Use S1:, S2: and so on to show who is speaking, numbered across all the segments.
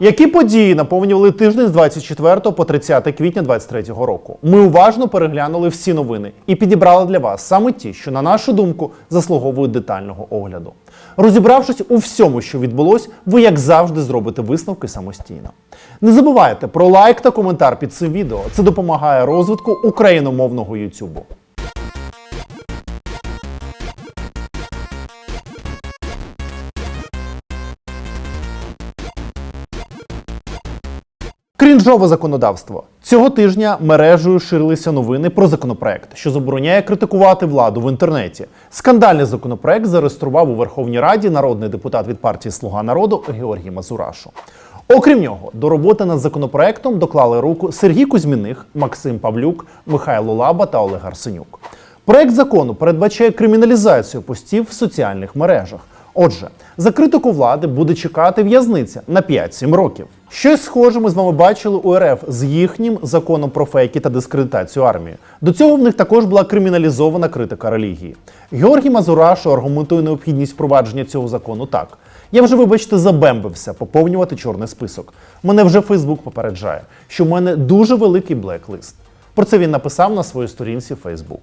S1: Які події наповнювали тиждень з 24 по 30 квітня 2023 року? Ми уважно переглянули всі новини і підібрали для вас саме ті, що, на нашу думку, заслуговують детального огляду. Розібравшись у всьому, що відбулось, ви як завжди зробите висновки самостійно. Не забувайте про лайк та коментар під цим відео. Це допомагає розвитку україномовного Ютубу. Крінжове законодавство цього тижня мережею ширилися новини про законопроект, що забороняє критикувати владу в інтернеті. Скандальний законопроект зареєстрував у Верховній Раді народний депутат від партії Слуга народу Георгій Мазурашу. Окрім нього, до роботи над законопроектом доклали руку Сергій Кузьміних, Максим Павлюк, Михайло Лаба та Олег Арсенюк. Проект закону передбачає криміналізацію постів в соціальних мережах. Отже, за критику влади буде чекати в'язниця на 5-7 років. Щось схоже ми з вами бачили у РФ з їхнім законом про фейки та дискредитацію армії. До цього в них також була криміналізована критика релігії. Георгій Мазурашу аргументує необхідність впровадження цього закону так. Я вже, вибачте, забембився поповнювати чорний список. Мене вже Фейсбук попереджає, що в мене дуже великий блеклист. Про це він написав на своїй сторінці Фейсбук.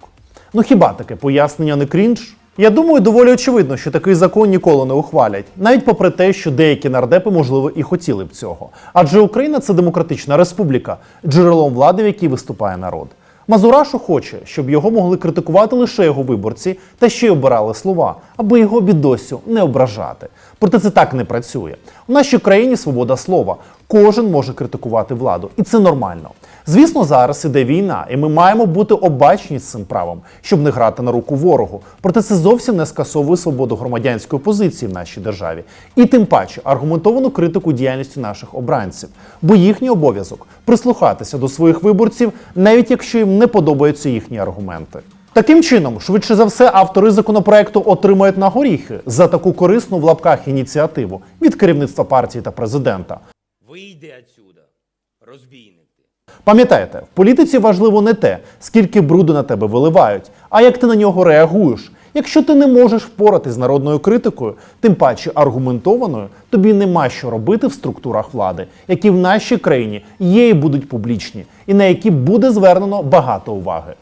S1: Ну хіба таке пояснення не крінж? Я думаю, доволі очевидно, що такий закон ніколи не ухвалять, навіть попри те, що деякі нардепи, можливо, і хотіли б цього. Адже Україна це демократична республіка, джерелом влади, в якій виступає народ. Мазурашу хоче, щоб його могли критикувати лише його виборці та ще й обирали слова, аби його бідосю не ображати. Проте це так не працює. У нашій країні свобода слова. Кожен може критикувати владу, і це нормально. Звісно, зараз іде війна, і ми маємо бути обачні з цим правом, щоб не грати на руку ворогу. Проте це зовсім не скасовує свободу громадянської позиції в нашій державі, і тим паче аргументовану критику діяльності наших обранців, бо їхній обов'язок прислухатися до своїх виборців, навіть якщо їм не подобаються їхні аргументи. Таким чином, швидше за все, автори законопроекту отримають на горіхи за таку корисну в лапках ініціативу від керівництва партії та президента.
S2: Вийди отсюда, розбійник ти.
S1: Пам'ятайте, в політиці важливо не те, скільки бруду на тебе виливають, а як ти на нього реагуєш. Якщо ти не можеш впоратись з народною критикою, тим паче аргументованою, тобі нема що робити в структурах влади, які в нашій країні є і будуть публічні, і на які буде звернено багато уваги.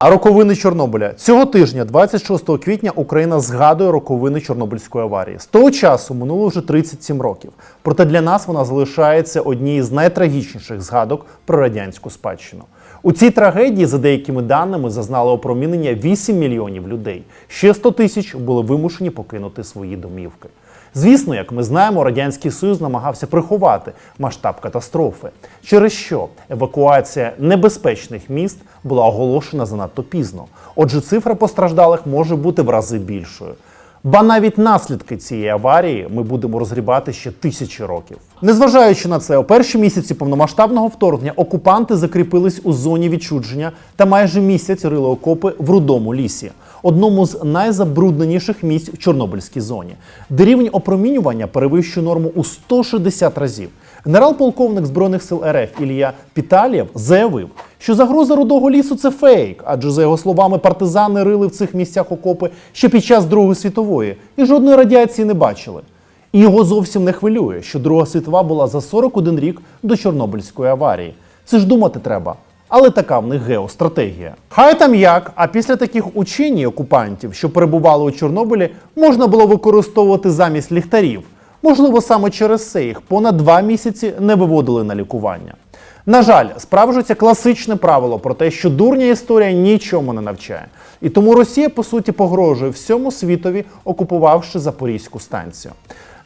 S1: А роковини Чорнобиля цього тижня, 26 квітня, Україна згадує роковини Чорнобильської аварії. З того часу минуло вже 37 років. Проте для нас вона залишається однією з найтрагічніших згадок про радянську спадщину. У цій трагедії, за деякими даними, зазнали опромінення 8 мільйонів людей. Ще 100 тисяч були вимушені покинути свої домівки. Звісно, як ми знаємо, радянський союз намагався приховати масштаб катастрофи, через що евакуація небезпечних міст була оголошена занадто пізно. Отже, цифра постраждалих може бути в рази більшою. Ба навіть наслідки цієї аварії ми будемо розгрібати ще тисячі років. Незважаючи на це, у перші місяці повномасштабного вторгнення окупанти закріпились у зоні відчудження та майже місяць рили окопи в рудому лісі, одному з найзабрудненіших місць в Чорнобильській зоні, де рівень опромінювання перевищує норму у 160 разів. Генерал-полковник збройних сил РФ Ілія Піталєв заявив, що загроза рудого лісу це фейк, адже за його словами партизани рили в цих місцях окопи ще під час Другої світової і жодної радіації не бачили. І його зовсім не хвилює, що Друга світова була за 41 рік до Чорнобильської аварії. Це ж думати треба. Але така в них геостратегія. Хай там як, а після таких учень окупантів, що перебували у Чорнобилі, можна було використовувати замість ліхтарів. Можливо, саме через це їх понад два місяці не виводили на лікування. На жаль, справжується класичне правило про те, що дурня історія нічому не навчає. І тому Росія, по суті, погрожує всьому світові, окупувавши Запорізьку станцію.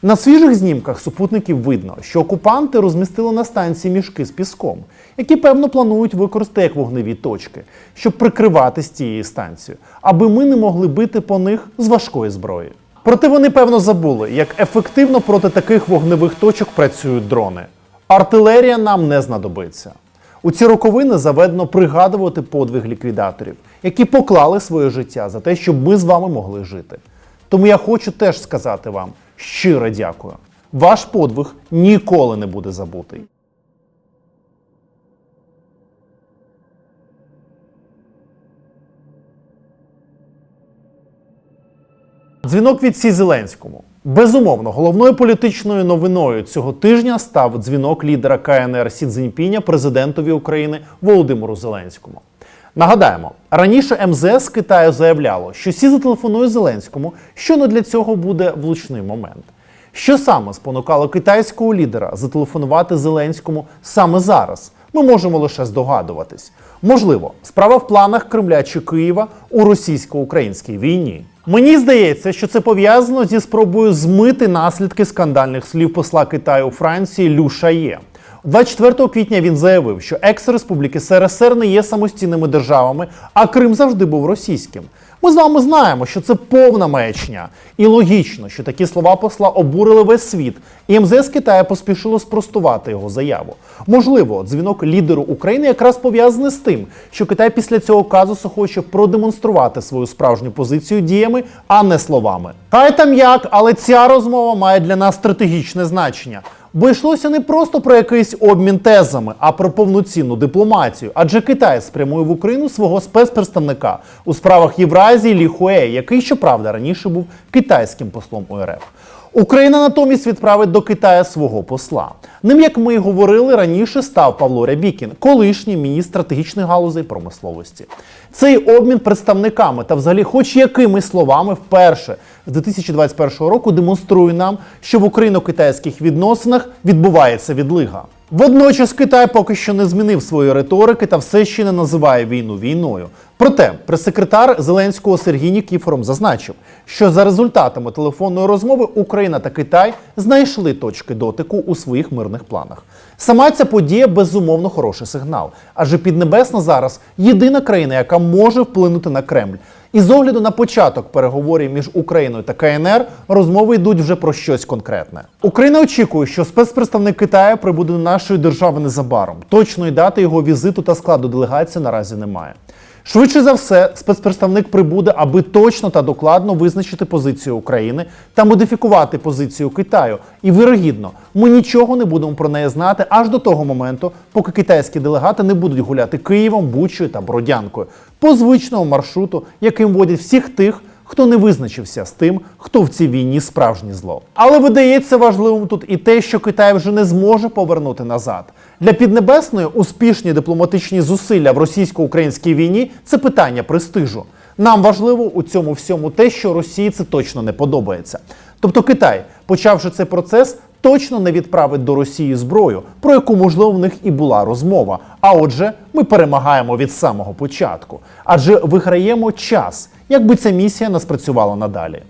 S1: На свіжих знімках супутників видно, що окупанти розмістили на станції мішки з піском, які певно планують використати як вогневі точки, щоб прикривати з цієї станції, аби ми не могли бити по них з важкої зброї. Проте вони певно забули, як ефективно проти таких вогневих точок працюють дрони. Артилерія нам не знадобиться. У ці роковини заведено пригадувати подвиг ліквідаторів, які поклали своє життя за те, щоб ми з вами могли жити. Тому я хочу теж сказати вам щиро дякую. Ваш подвиг ніколи не буде забутий. Дзвінок від Сі Зеленському. Безумовно, головною політичною новиною цього тижня став дзвінок лідера КНР Сі Цзіньпіня президентові України Володимиру Зеленському. Нагадаємо, раніше МЗС Китаю заявляло, що Сі зателефонує Зеленському, що не для цього буде влучний момент. Що саме спонукало китайського лідера зателефонувати Зеленському саме зараз? Ми можемо лише здогадуватись. Можливо, справа в планах Кремля чи Києва у російсько-українській війні. Мені здається, що це пов'язано зі спробою змити наслідки скандальних слів посла Китаю у Франції Лю Шає. 24 квітня він заявив, що екс-республіки СРСР не є самостійними державами, а Крим завжди був російським. Ми з вами знаємо, що це повна маячня. І логічно, що такі слова посла обурили весь світ, і МЗС Китаю поспішило спростувати його заяву. Можливо, дзвінок лідеру України якраз пов'язаний з тим, що Китай після цього казусу хоче продемонструвати свою справжню позицію діями, а не словами. Хай там як, але ця розмова має для нас стратегічне значення. Бо йшлося не просто про якийсь обмін тезами, а про повноцінну дипломатію. Адже Китай спрямує в Україну свого спецпредставника у справах Євразії Лі Хуе, який, щоправда, раніше був китайським послом УРФ. Україна натомість відправить до Китаю свого посла. Ним, як ми й говорили раніше, став Павло Рябікін, колишній міністр стратегічних галузей промисловості. Цей обмін представниками та, взагалі, хоч якимись словами, вперше з 2021 року демонструє нам, що в україно-китайських відносинах відбувається відлига. Водночас Китай поки що не змінив свої риторики та все ще не називає війну війною. Проте прес-секретар Зеленського Сергій Нікіфором зазначив, що за результатами телефонної розмови Україна та Китай знайшли точки дотику у своїх мирних планах. Сама ця подія безумовно хороший сигнал, адже Піднебесна зараз єдина країна, яка може вплинути на Кремль. І з огляду на початок переговорів між Україною та КНР розмови йдуть вже про щось конкретне. Україна очікує, що спецпредставник Китаю прибуде до нашої держави незабаром. Точної дати його візиту та складу делегації наразі немає. Швидше за все, спецпредставник прибуде, аби точно та докладно визначити позицію України та модифікувати позицію Китаю. І вирогідно, ми нічого не будемо про неї знати аж до того моменту, поки китайські делегати не будуть гуляти Києвом, Бучою та Бродянкою по звичному маршруту, яким водять всіх тих, хто не визначився з тим, хто в цій війні справжнє зло. Але видається важливим тут і те, що Китай вже не зможе повернути назад. Для Піднебесної успішні дипломатичні зусилля в російсько-українській війні це питання престижу. Нам важливо у цьому всьому те, що Росії це точно не подобається. Тобто Китай, почавши цей процес, точно не відправить до Росії зброю, про яку можливо в них і була розмова. А отже, ми перемагаємо від самого початку, адже виграємо час, якби ця місія не спрацювала надалі.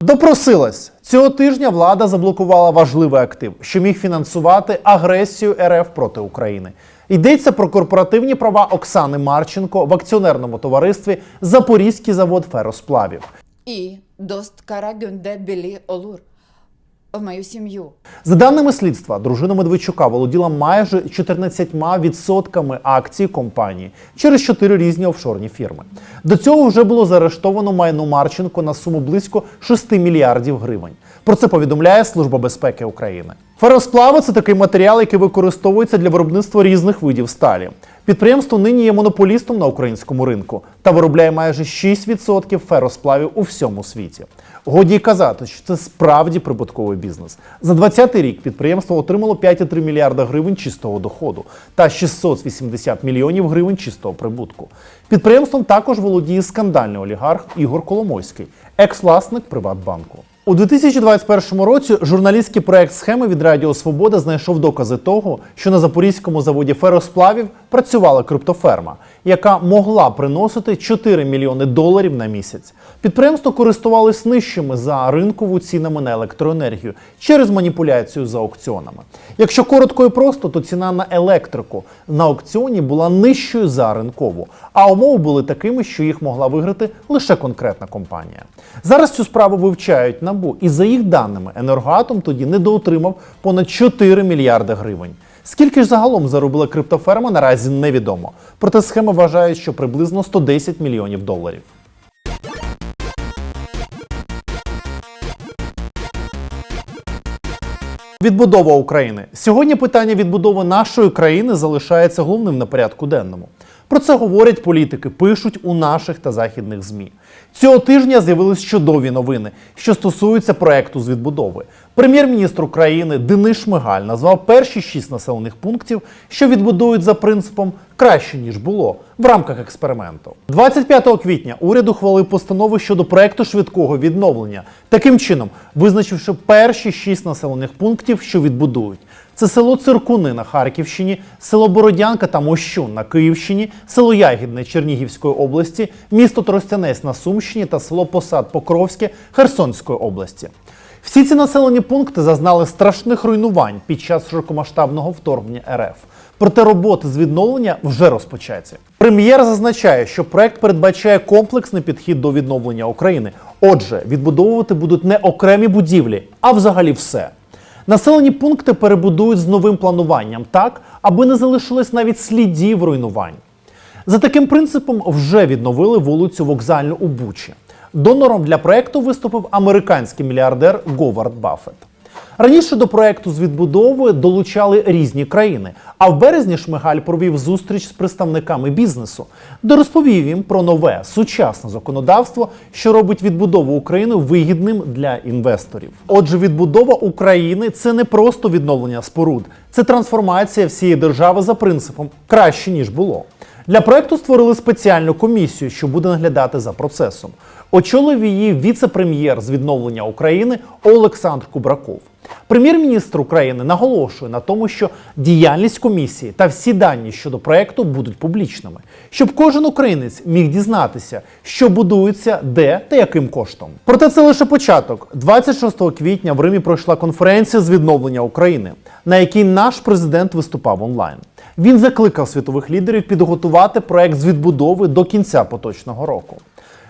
S1: Допросилась цього тижня. Влада заблокувала важливий актив, що міг фінансувати агресію РФ проти України. Йдеться про корпоративні права Оксани Марченко в акціонерному товаристві Запорізький завод феросплавів.
S3: і Досткара Гюнде Білі Олур в мою сім'ю.
S1: За даними слідства, дружина Медведчука володіла майже 14% акцій компанії через чотири різні офшорні фірми. До цього вже було заарештовано майно Марченко на суму близько 6 мільярдів гривень. Про це повідомляє Служба безпеки України. Феросплави це такий матеріал, який використовується для виробництва різних видів сталі. Підприємство нині є монополістом на українському ринку та виробляє майже 6% феросплавів у всьому світі. Годі казати, що це справді прибутковий бізнес. За 2020 рік підприємство отримало 5,3 мільярда гривень чистого доходу та 680 мільйонів гривень чистого прибутку. Підприємством також володіє скандальний олігарх Ігор Коломойський, екс-власник Приватбанку. У 2021 році журналістський проект схеми від Радіо Свобода знайшов докази того, що на запорізькому заводі феросплавів працювала криптоферма, яка могла приносити 4 мільйони доларів на місяць. Підприємство користувалось нижчими за ринкову цінами на електроенергію через маніпуляцію за аукціонами. Якщо коротко і просто, то ціна на електрику на аукціоні була нижчою за ринкову, а умови були такими, що їх могла виграти лише конкретна компанія. Зараз цю справу вивчають набу, і за їх даними, енергоатом тоді недоотримав понад 4 мільярди гривень. Скільки ж загалом заробила криптоферма, наразі невідомо. Проте схема вважає, що приблизно 110 мільйонів доларів. Відбудова України сьогодні питання відбудови нашої країни залишається головним на порядку денному. Про це говорять політики, пишуть у наших та західних ЗМІ. Цього тижня з'явились чудові новини, що стосуються проекту з відбудови. Прем'єр-міністр України Денис Шмигаль назвав перші шість населених пунктів, що відбудують за принципом краще ніж було в рамках експерименту. 25 квітня уряд ухвалив постанови щодо проекту швидкого відновлення, таким чином визначивши перші шість населених пунктів, що відбудують. Це село Циркуни на Харківщині, село Бородянка та Мощун на Київщині, село Ягідне Чернігівської області, місто Тростянець на Сумщині та село Посад Покровське Херсонської області. Всі ці населені пункти зазнали страшних руйнувань під час широкомасштабного вторгнення РФ. Проте роботи з відновлення вже розпочаті. Прем'єр зазначає, що проект передбачає комплексний підхід до відновлення України. Отже, відбудовувати будуть не окремі будівлі, а взагалі все. Населені пункти перебудують з новим плануванням так, аби не залишилось навіть слідів руйнувань. За таким принципом вже відновили вулицю Вокзальну у Бучі. Донором для проекту виступив американський мільярдер Говард Баффет. Раніше до проекту з відбудови долучали різні країни. А в березні Шмигаль провів зустріч з представниками бізнесу, де розповів їм про нове сучасне законодавство, що робить відбудову України вигідним для інвесторів. Отже, відбудова України це не просто відновлення споруд, це трансформація всієї держави за принципом краще ніж було. Для проекту створили спеціальну комісію, що буде наглядати за процесом. Очолив її віце-прем'єр з відновлення України Олександр Кубраков. Прем'єр-міністр України наголошує на тому, що діяльність комісії та всі дані щодо проекту будуть публічними, щоб кожен українець міг дізнатися, що будується, де та яким коштом. Проте це лише початок. 26 квітня в Римі пройшла конференція з відновлення України, на якій наш президент виступав онлайн. Він закликав світових лідерів підготувати проект з відбудови до кінця поточного року.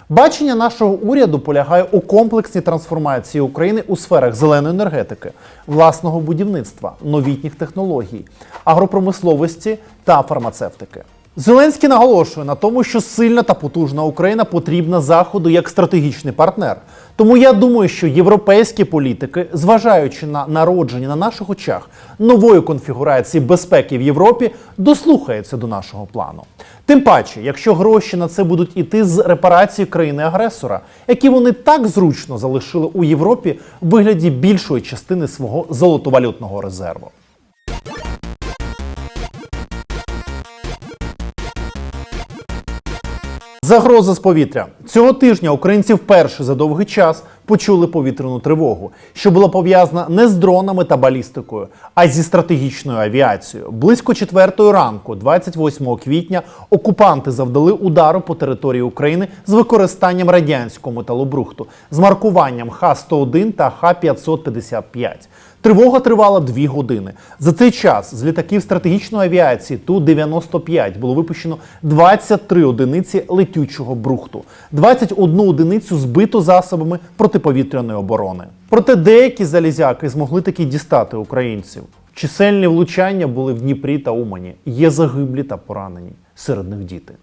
S1: Бачення нашого уряду полягає у комплексній трансформації України у сферах зеленої енергетики, власного будівництва, новітніх технологій, агропромисловості та фармацевтики. Зеленський наголошує на тому, що сильна та потужна Україна потрібна Заходу як стратегічний партнер. Тому я думаю, що європейські політики, зважаючи на народження на наших очах нової конфігурації безпеки в Європі, дослухаються до нашого плану. Тим паче, якщо гроші на це будуть іти з репарації країни-агресора, які вони так зручно залишили у Європі в вигляді більшої частини свого золотовалютного резерву. Загроза з повітря цього тижня українці вперше за довгий час почули повітряну тривогу, що була пов'язана не з дронами та балістикою, а зі стратегічною авіацією. Близько четвертої ранку, 28 квітня, окупанти завдали удару по території України з використанням радянського металобрухту з маркуванням Х-101 та Х-555. Тривога тривала дві години. За цей час з літаків стратегічної авіації Ту-95 було випущено 23 одиниці летючого брухту, 21 одиницю збито засобами протиповітряної оборони. Проте деякі залізяки змогли таки дістати українців. Чисельні влучання були в Дніпрі та Умані. Є загиблі та поранені. Серед них діти.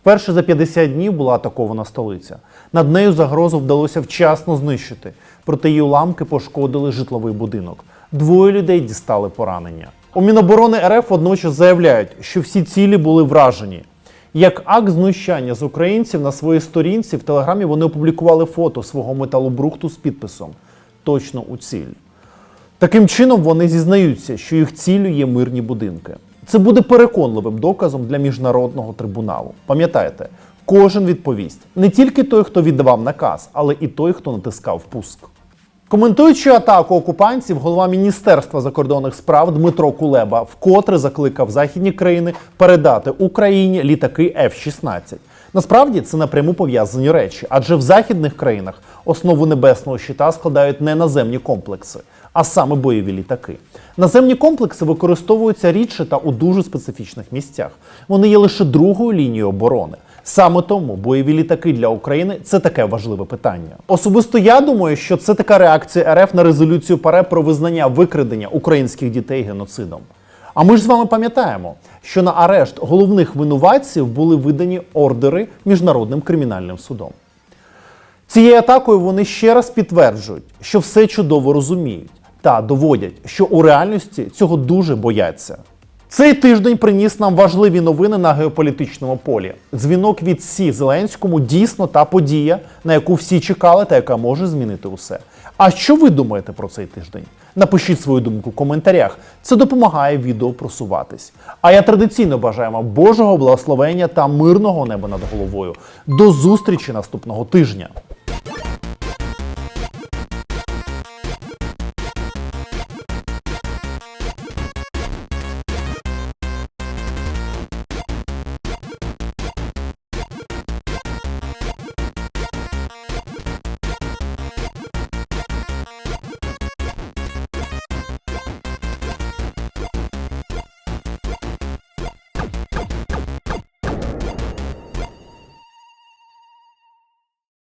S1: Вперше за 50 днів була атакована столиця. Над нею загрозу вдалося вчасно знищити, проте її уламки пошкодили житловий будинок. Двоє людей дістали поранення. У Міноборони РФ водночас заявляють, що всі цілі були вражені. Як акт знущання з українців на своїй сторінці в телеграмі вони опублікували фото свого металобрухту з підписом Точно у ціль. Таким чином вони зізнаються, що їх ціллю є мирні будинки. Це буде переконливим доказом для міжнародного трибуналу. Пам'ятайте, кожен відповість не тільки той, хто віддавав наказ, але і той, хто натискав пуск. Коментуючи атаку окупантів, голова Міністерства закордонних справ Дмитро Кулеба вкотре закликав західні країни передати Україні літаки F-16. Насправді це напряму пов'язані речі, адже в західних країнах основу небесного щита складають не наземні комплекси, а саме бойові літаки. Наземні комплекси використовуються рідше та у дуже специфічних місцях. Вони є лише другою лінією оборони. Саме тому бойові літаки для України це таке важливе питання. Особисто я думаю, що це така реакція РФ на резолюцію ПАРЕ про визнання викрадення українських дітей геноцидом. А ми ж з вами пам'ятаємо, що на арешт головних винуватців були видані ордери міжнародним кримінальним судом. Цією атакою вони ще раз підтверджують, що все чудово розуміють та доводять, що у реальності цього дуже бояться. Цей тиждень приніс нам важливі новини на геополітичному полі. Дзвінок від Сі Зеленському дійсно та подія, на яку всі чекали та яка може змінити усе. А що ви думаєте про цей тиждень? Напишіть свою думку в коментарях. Це допомагає відео просуватись. А я традиційно бажаю вам Божого благословення та мирного неба над головою. До зустрічі наступного тижня.